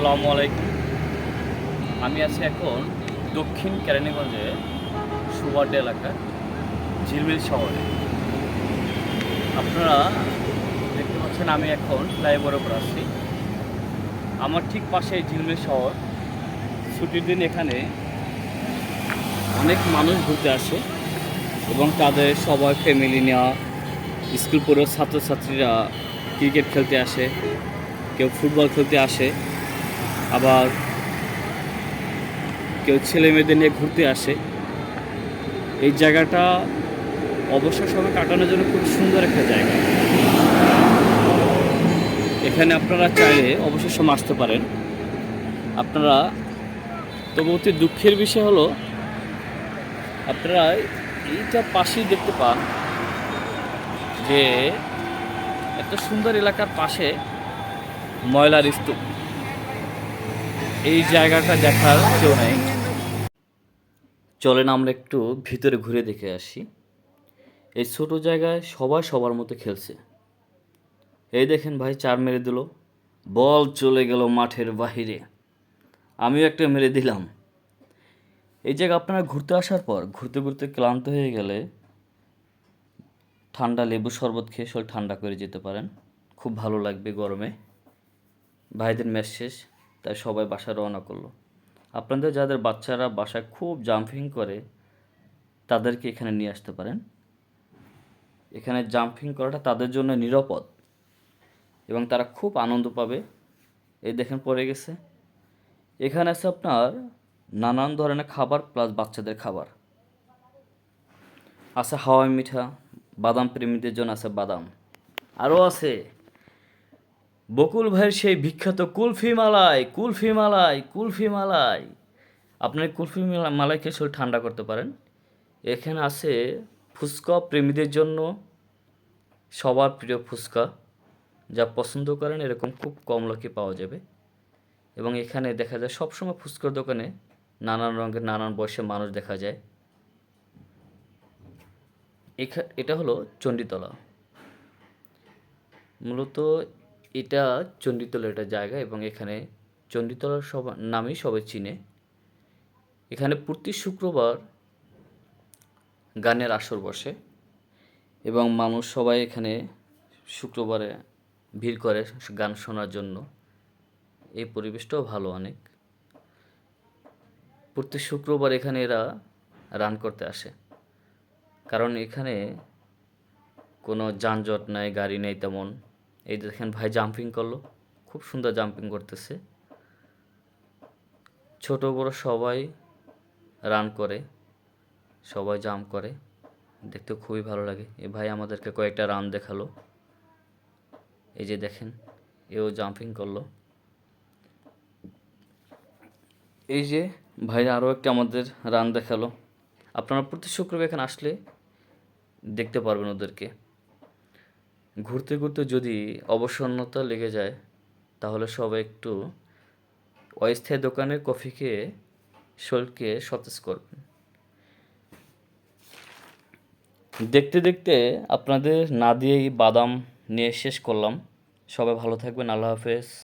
আসসালামু আলাইকুম। আমি আছি এখন দক্ষিণ কেরানীগঞ্জে সুবাড্ডা এলাকা ঝিলমিল শহরে। আপনারা দেখতে পাচ্ছেন আমি এখন ফ্লাইওভারের উপর আছি। আমার ঠিক পাশে ঝিলমিল শহর। ছুটির দিন এখানে অনেক মানুষ ঘুরতে আসে এবং তাদের সবাই ফ্যামিলি নেওয়া স্কুল পড়ুয়া ছাত্রছাত্রীরা ক্রিকেট খেলতে আসে, কেউ ফুটবল খেলতে আসে। আবার কেউ ছেলে মেয়েদের নিয়ে ঘুরতে আসে। এই জায়গাটা অবসর সময় কাটানোর জন্য খুব সুন্দর একটা জায়গা। এখানে আপনারা চাইলে অবসর সময় আসতে পারেন। আপনারা, তবু অতি দুঃখের বিষয় হলো, আপনারা এইটা পাশেই দেখতে পান যে এত সুন্দর এলাকার পাশে ময়লার স্তূপ। এই জায়গাটা দেখার কেউ নেই। চলেন আমরা একটু ভিতরে ঘুরে দেখে আসি। এই ছোট জায়গায় সবাই সবার মতো খেলছে। এই দেখেন ভাই, চার মেরে দিল। বল চলে গেল মাঠের বাহিরে। আমিও একটা মেরে দিলাম। এই জায়গা আপনারা ঘুরতে আসার পর ঘুরতে ঘুরতে ক্লান্ত হয়ে গেলে ঠান্ডা লেবু শরবত খেয়ে শরীর ঠান্ডা করে যেতে পারেন। খুব ভালো লাগবে গরমে। ভাইদের ম্যাচ শেষ। তাই সবাই বাসায় রওনা করল। আপনাদের যাদের বাচ্চারা বাসায় খুব জাম্পিং করে, তাদেরকে এখানে নিয়ে আসতে পারেন। এখানে জাম্পিং করাটা তাদের জন্য নিরাপদ এবং তারা খুব আনন্দ পাবে। এই দেখেন পড়ে গেছে। এখানে আছে আপনার নানান ধরনের খাবার প্লাস বাচ্চাদের খাবার। আছে হাওয়াই মিঠা, বাদাম প্রেমীদের জন্য আছে বাদাম। আরও আছে। বকুল ভাইয়ের সেই বিখ্যাত কুলফি মালাই কুলফি মালাই কুলফি মালাই। আপনার কুলফি মালা- মালাই খেয়ে শরীর ঠান্ডা করতে পারেন? এখানে আছে ফুচকা প্রেমীদের জন্য সবার প্রিয় ফুচকা। যা পছন্দ করেন, এরকম খুব কম লোকে পাওয়া যাবে। এবং এখানে দেখা যায় সবসময় ফুচকার দোকানে নানান রঙের, নানান বয়সের মানুষ দেখা যায়। এখা, এটা হলো চণ্ডীতলা। মূলত এটা চণ্ডীতলার একটা জায়গা এবং এখানে চণ্ডীতলার সব, নামেই সবাই চিনে। এখানে প্রতি শুক্রবার গানের আসর বসে এবং মানুষ সবাই এখানে শুক্রবারে ভিড় করে গান শোনার জন্য। এই পরিবেশটাও ভালো অনেক। প্রতি শুক্রবার এখানে এরা রান করতে আসে। কারণ এখানে কোনো যানজট নাই, গাড়ি নেই তেমন। এই দেখেন ভাই জাম্পিং করল। খুব সুন্দর জাম্পিং করতেছে। ছোট, বড় সবাই রান করে, সবাই জাম্প করে। দেখতে খুবই ভালো লাগে। এ ভাই আমাদেরকে কয়েকটা রান দেখাল। এই যে দেখেন, এও জাম্পিং করল। এই যে ভাই আরও একটা আমাদের রান দেখাল। আপনারা প্রতি শুক্রবার এখানে আসলে দেখতে পারবেন ওদেরকে। ঘুরতে ঘুরতে যদি অবসন্নতা লেগে যায়, তাহলে সবাই একটু অস্থায়ী দোকানের কফি খেয়ে শরীরকে সতেজ করবেন। দেখতে দেখতে আপনাদের না দিয়েই বাদাম নিয়ে শেষ করলাম। সবাই ভালো থাকবেন, আল্লাহ হাফেজ।